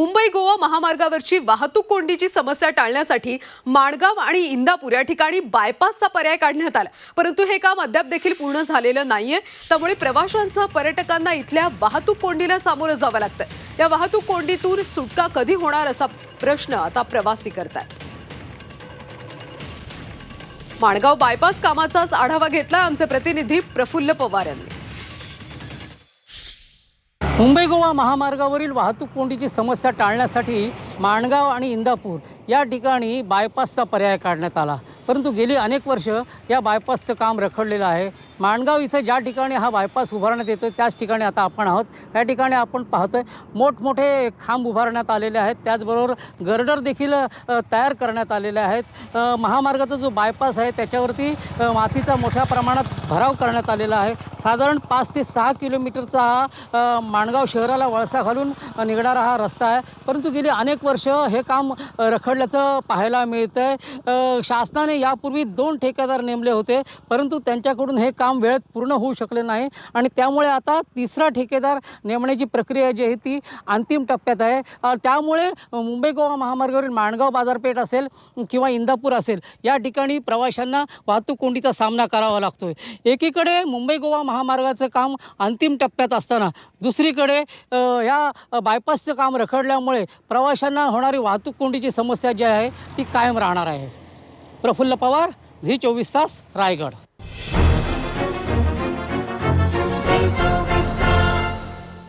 मुंबई गोवा महामार्गावरची वाहतूक कोंडीची समस्या टाळण्यासाठी माणगाव आणि इंदापूर या ठिकाणी बायपासचा पर्याय काढण्यात आला. परंतु हे काम अद्याप देखील पूर्ण झालेलं नाहीये. त्यामुळे प्रवाशांसह पर्यटकांना इथल्या वाहतूक कोंडीला सामोरं जावं लागतं या वाहतूक कोंडीतून सुटका कधी होणार असा प्रश्न आता प्रवासी करतात माणगाव बायपास कामाचाच आढावा घेतला आमचे प्रतिनिधी प्रफुल्ल पवार यांनी. मुंबई गोवा महामार्गावरील वाहतूक कोंडीची समस्या टाळण्यासाठी माणगाव आणि इंदापूर या ठिकाणी बायपासचा पर्याय काढण्यात आला. परंतु गेली अनेक वर्ष या बायपासचं काम रखडलेलं आहे. माणगाव इथं ज्या ठिकाणी हा बायपास उभारण्यात येतो त्याच ठिकाणी आता आपण आहोत. या ठिकाणी आपण पाहतोय मोठमोठे खांब उभारण्यात आलेले आहेत. त्याचबरोबर गर्डर देखील तयार करण्यात आलेले आहेत. महामार्गाचा जो बायपास आहे त्याच्यावरती मातीचा मोठ्या प्रमाणात भराव करण्यात आलेला आहे. साधारण पाच ते सहा किलोमीटरचा हा माणगाव शहराला वळसा घालून निघणारा हा रस्ता आहे. परंतु गेली अनेक वर्ष हे काम रखडल्याचं पाहायला मिळतं आहे शासनाने यापूर्वी दोन ठेकेदार नेमले होते परंतु त्यांच्याकडून हे काम वेळेत पूर्ण होऊ शकले नाही. आणि त्यामुळे आता तिसरा ठेकेदार नेमण्याची प्रक्रिया जी आहे ती अंतिम टप्प्यात आहे. त्यामुळे मुंबई गोवा महामार्गावरील माणगाव बाजारपेठ असेल किंवा इंदापूर असेल या ठिकाणी प्रवाशांना वाहतूक कोंडीचा सामना करावा लागतो आहे एकीकडे मुंबई गोवा महामार्गाचं काम अंतिम टप्प्यात असताना दुसरीकडे ह्या या बायपासचं काम रखडल्यामुळे प्रवाशांना होणारी वाहतूक कोंडीची समस्या जी आहे ती कायम राहणार आहे. प्रफुल्ल पवार झी चोवीस तास रायगड.